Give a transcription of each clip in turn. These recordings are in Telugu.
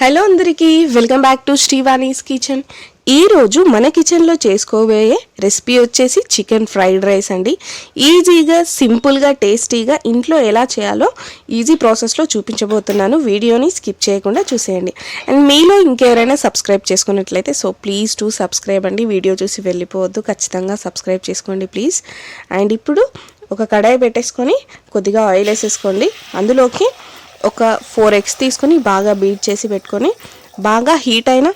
హలో అందరికీ welcome back to Srivani's kitchen. ఈరోజు మన కిచెన్లో చేసుకోబోయే రెసిపీ వచ్చేసి చికెన్ ఫ్రైడ్ రైస్ అండి. ఈజీగా సింపుల్గా టేస్టీగా ఇంట్లో ఎలా చేయాలో ఈజీ ప్రాసెస్లో చూపించబోతున్నాను. వీడియోని స్కిప్ చేయకుండా చూసేయండి. అండ్ మీలో ఇంకెవరైనా సబ్స్క్రైబ్ చేసుకున్నట్లయితే సో ప్లీజ్ టు సబ్స్క్రైబ్ అండి. వీడియో చూసి వెళ్ళిపోవద్దు. ఖచ్చితంగా సబ్స్క్రైబ్ చేసుకోండి ప్లీజ్. అండ్ ఇప్పుడు ఒక కడాయి పెట్టేసుకొని కొద్దిగా ఆయిల్ వేసేసుకోండి. అందులోకి ఒక ఫోర్ ఎగ్స్ తీసుకొని బాగా బీట్ చేసి పెట్టుకొని బాగా హీట్ అయిన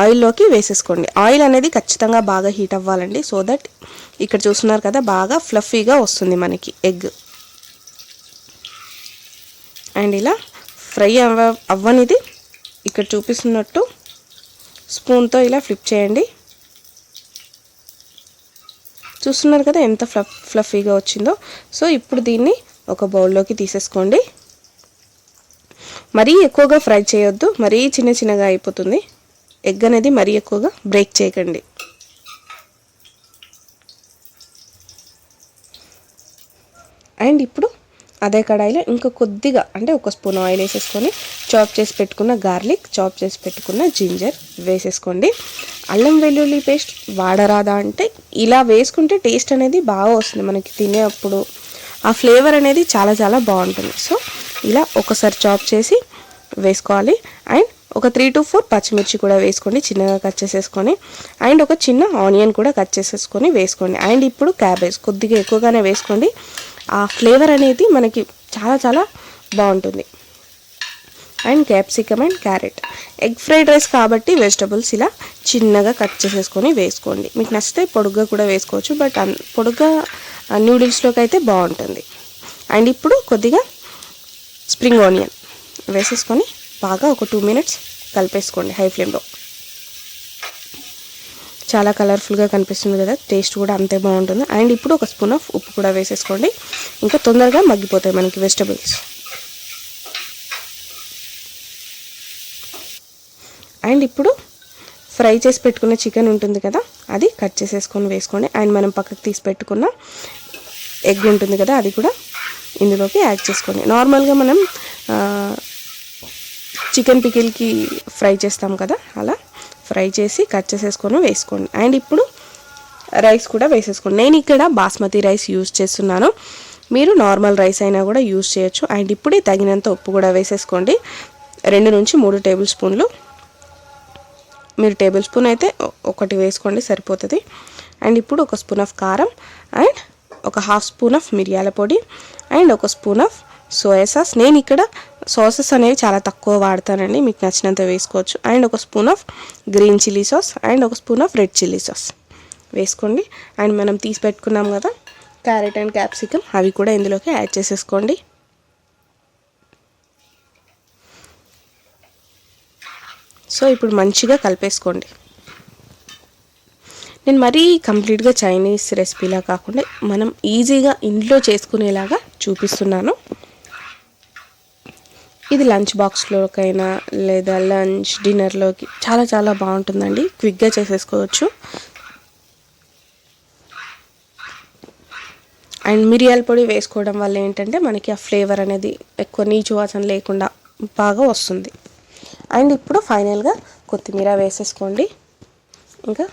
ఆయిల్లోకి వేసేసుకోండి. ఆయిల్ అనేది ఖచ్చితంగా బాగా హీట్ అవ్వాలండి. సో దట్ ఇక్కడ చూస్తున్నారు కదా బాగా ఫ్లఫీగా వస్తుంది మనకి ఎగ్. అండ్ ఇలా ఫ్రై అవ్వ అవ్వనిది ఇక్కడ చూపిస్తున్నట్టు స్పూన్తో ఇలా ఫ్లిప్ చేయండి. చూస్తున్నారు కదా ఎంత ఫ్లఫ్ ఫ్లఫీగా వచ్చిందో. సో ఇప్పుడు దీన్ని ఒక బౌల్లోకి తీసేసుకోండి. మరీ ఎక్కువగా ఫ్రై చేయొద్దు మరీ చిన్న చిన్నగా అయిపోతుంది. ఎగ్ అనేది మరీ ఎక్కువగా బ్రేక్ చేయకండి. అండ్ ఇప్పుడు అదే కడాయిలో ఇంకా కొద్దిగా అంటే ఒక స్పూన్ ఆయిల్ వేసేసుకొని చాప్ చేసి పెట్టుకున్న గార్లిక్ చాప్ చేసి పెట్టుకున్న జింజర్ వేసేసుకోండి. అల్లం వెల్లుల్లి పేస్ట్ వాడరాదా అంటే ఇలా వేసుకుంటే టేస్ట్ అనేది బాగా వస్తుంది మనకి తినేటప్పుడు ఆ ఫ్లేవర్ అనేది చాలా చాలా బాగుంటుంది. సో ఇలా ఒకసారి చాప్ చేసి వేసుకోవాలి. అండ్ ఒక త్రీ టు ఫోర్ పచ్చిమిర్చి కూడా వేసుకోండి చిన్నగా కట్ చేసేసుకొని. అండ్ ఒక చిన్న ఆనియన్ కూడా కట్ చేసేసుకొని వేసుకోండి. అండ్ ఇప్పుడు క్యాబేజ్ కొద్దిగా ఎక్కువగానే వేసుకోండి. ఆ ఫ్లేవర్ అనేది మనకి చాలా చాలా బాగుంటుంది. And capsicum and carrot egg fried rice కాబట్టి వెజిటబుల్స్ ఇలా చిన్నగా కట్ చేసేసుకొని వేసుకోండి. మీకు నచ్చితే పొడుగ్గా కూడా వేసుకోవచ్చు బట్ పొడుగ్గా నూడిల్స్లోకి అయితే బాగుంటుంది. అండ్ ఇప్పుడు కొద్దిగా స్ప్రింగ్ ఆనియన్ వేసేసుకొని బాగా ఒక టూ మినిట్స్ కలిపేసుకోండి హై ఫ్లేమ్లో. చాలా కలర్ఫుల్గా కనిపిస్తుంది కదా టేస్ట్ కూడా అంతే బాగుంటుంది. అండ్ ఇప్పుడు ఒక స్పూన్ ఆఫ్ ఉప్పు కూడా వేసేసుకోండి. ఇంకా తొందరగా మగ్గిపోతాయి మనకి వెజిటబుల్స్. అండ్ ఇప్పుడు ఫ్రై చేసి పెట్టుకున్న చికెన్ ఉంటుంది కదా అది కట్ చేసేసుకొని వేసుకోండి. అండ్ మనం పక్కకు తీసి పెట్టుకున్న ఎగ్ ఉంటుంది కదా అది కూడా ఇందులోకి యాడ్ చేసుకోండి నార్మల్గా మనం చికెన్ పికిల్కి ఫ్రై చేస్తాం కదా అలా ఫ్రై చేసి కట్ చేసేసుకొని వేసుకోండి. అండ్ ఇప్పుడు రైస్ కూడా వేసేసుకోండి. నేను ఇక్కడ బాస్మతి రైస్ యూజ్ చేస్తున్నాను. మీరు నార్మల్ రైస్ అయినా కూడా యూజ్ చేయొచ్చు. అండ్ ఇప్పుడే తగినంత ఉప్పు కూడా వేసేసుకోండి. రెండు నుంచి మూడు టేబుల్ స్పూన్లు. మీరు టేబుల్ స్పూన్ అయితే ఒకటి వేసుకోండి సరిపోతుంది. అండ్ ఇప్పుడు ఒక స్పూన్ ఆఫ్ కారం. అండ్ ఒక హాఫ్ స్పూన్ ఆఫ్ మిరియాల పొడి అండ్ ఒక స్పూన్ ఆఫ్ సోయా సాస్ నేను ఇక్కడ సాసెస్ అనేవి చాలా తక్కువ వాడతానండి. మీకు నచ్చినంత వేసుకోవచ్చు. అండ్ ఒక spoon of green chilli sauce and ఒక spoon of red chilli sauce వేసుకోండి. అండ్ మనం తీసి పెట్టుకున్నాం కదా క్యారెట్ అండ్ క్యాప్సికమ్ అవి కూడా ఇందులోకి యాడ్ చేసేసుకోండి. సో ఇప్పుడు మంచిగా కలిపేసుకోండి. నేను మరీ కంప్లీట్గా చైనీస్ రెసిపీలా కాకుండా మనం ఈజీగా ఇంట్లో చేసుకునేలాగా చూపిస్తున్నాను. ఇది లంచ్ బాక్స్లోకైనా లేదా లంచ్ డిన్నర్లోకి చాలా చాలా బాగుంటుందండి. క్విక్గా చేసేసుకోవచ్చు. అండ్ మిరియాల పొడి వేసుకోవడం వల్ల ఏంటంటే మనకి ఆ ఫ్లేవర్ అనేది ఎక్కువ నీచు వాసన లేకుండా బాగా వస్తుంది. అండ్ ఇప్పుడు ఫైనల్గా కొత్తిమీర వేసేసుకోండి. ఇంకా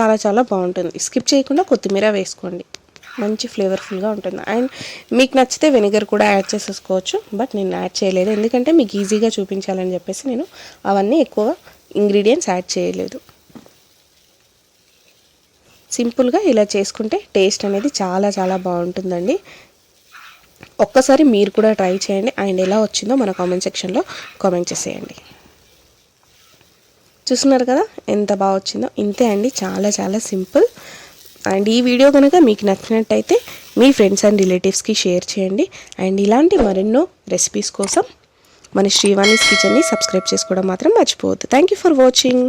చాలా చాలా బాగుంటుంది. స్కిప్ చేయకుండా కొత్తిమీర వేసుకోండి. మంచి ఫ్లేవర్ఫుల్గా ఉంటుంది. అండ్ మీకు నచ్చితే వెనిగర్ కూడా యాడ్ చేసేసుకోవచ్చు. బట్ నేను యాడ్ చేయలేదు. ఎందుకంటే మీకు ఈజీగా చూపించాలని చెప్పేసి నేను అవన్నీ ఎక్కువ ఇంగ్రీడియంట్స్ యాడ్ చేయలేదు. సింపుల్గా ఇలా చేసుకుంటే టేస్ట్ అనేది చాలా చాలా బాగుంటుందండి. ఒక్కసారి మీరు కూడా ట్రై చేయండి. అండ్ ఎలా వచ్చిందో మన కామెంట్ సెక్షన్లో కామెంట్ చేసేయండి. చూస్తున్నారు కదా ఎంత బాగా వచ్చిందో. ఇంతే అండి చాలా చాలా సింపుల్. అండ్ ఈ వీడియో కనుక మీకు నచ్చినట్టయితే మీ ఫ్రెండ్స్ అండ్ రిలేటివ్స్కి షేర్ చేయండి. అండ్ ఇలాంటి మరెన్నో రెసిపీస్ కోసం మన శ్రీవాణిస్ కిచెన్ని సబ్స్క్రైబ్ చేసుకోవడం మాత్రం మర్చిపోవద్దు. Thank you for watching